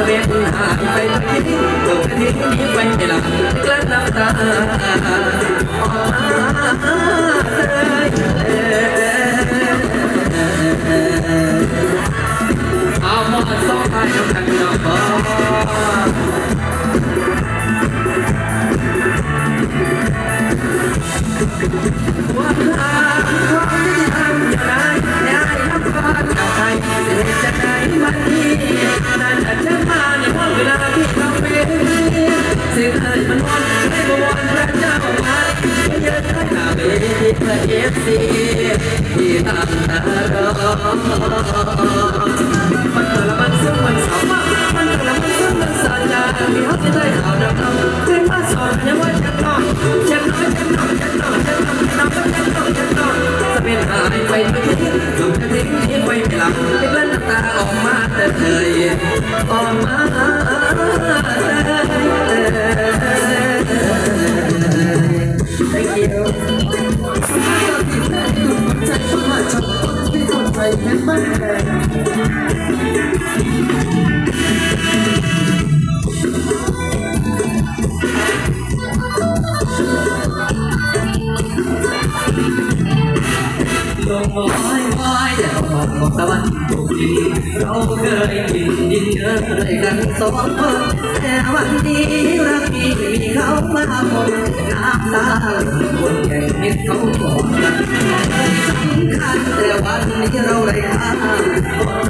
เสน่ห์หายไปทิ้งตัวกระทิ้งนี้ไปไม่หลับกลั้นน้ำตาออกมาเอาหมดสองไปน้ำกันน้า เพื่อเอฟซีที่ตั้งตารอมันแต่ละมันซึ่งมันสาวมากมันแต่ละมันซึ่งมัน ลงวายวายแต่บอกบองตะวันตกดินเราเคยกินดินเยอะด้วยกันสองคนแต่วันนี้รักมีมีเขามาหมดน้ำตาคนแก่มิตรเขาบอกกันสำคัญแต่วันนี้เราไร้ค่าตาตา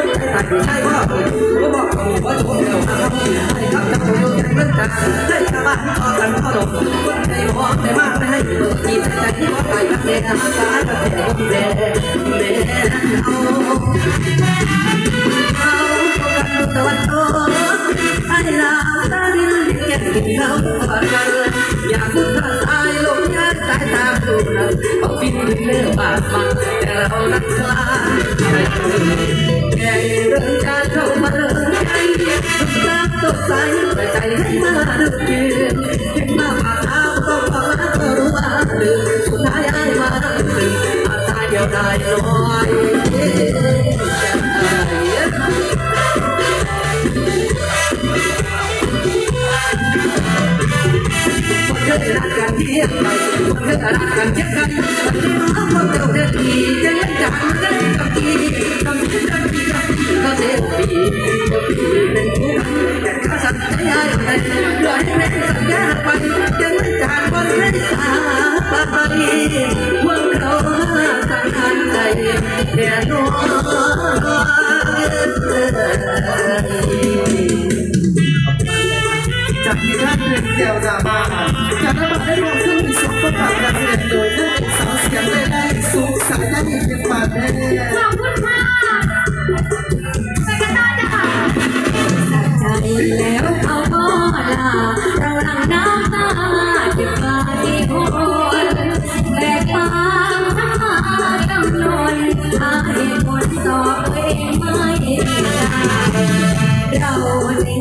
ใช่ว่าผมบอกเขาว่าจะพูดเดียวครับให้ครับจะพูดอย่างนั้นกันให้ชาวบ้านพอกันพอดมคนใจมองได้มากไม่ให้จีบแต่ที่ว่าไปกับเด็กอาการกับเด็กเด็กเด็กเอาเอากันตะวันตกไอ้ลาตาดินเก็บเขาพอกันอยากทุกท่านอายลงยันสายตาดูนะเอาฟินเลือบาดมันแต่ เรานักลาใจแก่เรื่องการเข้ามาเรื่องใจรักตกใจใจให้มาดูยืนยังมาผ่าเท้าต้องมาก็รู้ว่าลืมสุดท้ายไอ้มาลืมอาตายเดียวได้น้อย คนเคยรักกันเที่ยงไปคนเคยรักกันเจ็บกันวันนี้มาคนเดียวเดินดีจะยังจำได้กับทีทำที่ได้ที่ได้ก็เสียปีก็ปีเป็นผู้กันแต่ข้าสัตย์ใจให้ไปปล่อยให้สัญญาไปยังไม่จากวันไม่สาบานีเมื่อเขาสังคันใจแน่นอน เรียนเดียวดามาจากนั้นมาได้รวมเครื่องมีสมประกอบการแสดงโดยผู้เป็นสาวเสียงได้ได้สูงสายได้อีกเป็นบาทแน่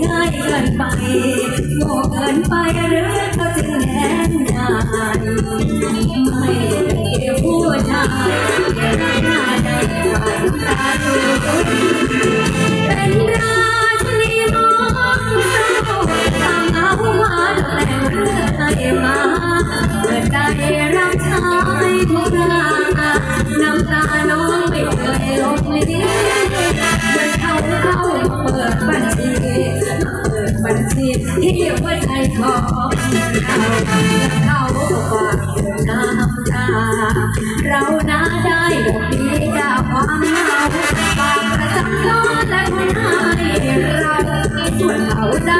ง่ายเกินไปโง่เกินไปหรือเขาจึงแน่นนานไม่เกี่ยวผู้ชายแค่หน้าได้ผ่านตาดู ปิที่หัวใจของเราเขาฝากน้ำตาเราน่าได้ดอกดีจากความเหงาฝากประจำนอนและคนให้เราส่วนเขาได้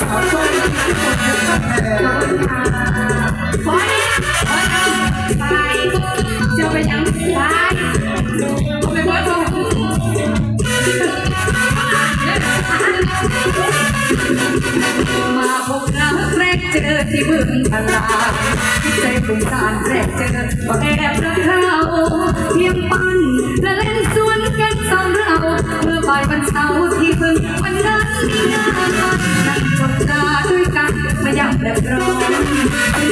สาวช่วยทุกคนเห็นตั้ง เอาที่พึ่งวันนั้นมีหน้านนั่งจดตาด้วยกันมาย่ำแบบร้อน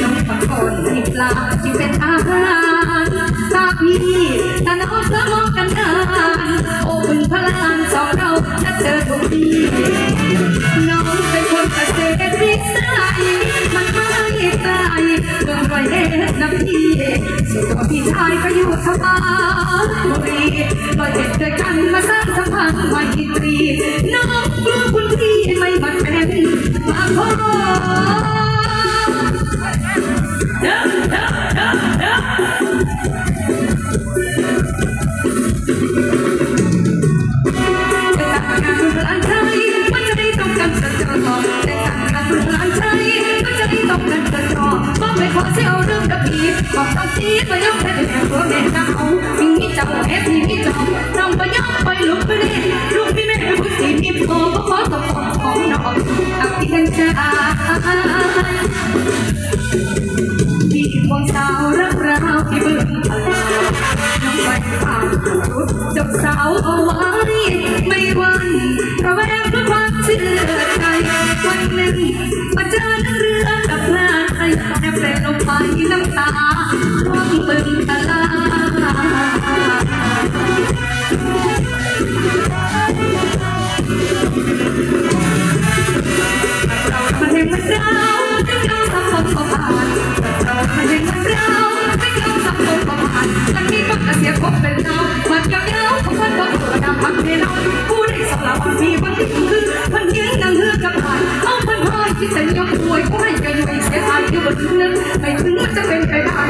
น้องฝังก่อนที่ปลาที่เป็นอาหารตาพี่ตาน้องเธอมองกันนานโอ้บึงพลานสองเราจะเจอทุกทีายก็อยู่สบายบุรีลอยเอ็ดด้วยกันมาสร้างสัมพันธ์ไมตรีน้องกลัวคุณพี่ไม่มาเป็นมาขอ กับพี่บอกต้องซีไปยกแค่แค่ตั แต่เปลวไฟน้ำตาร่วงบึงตา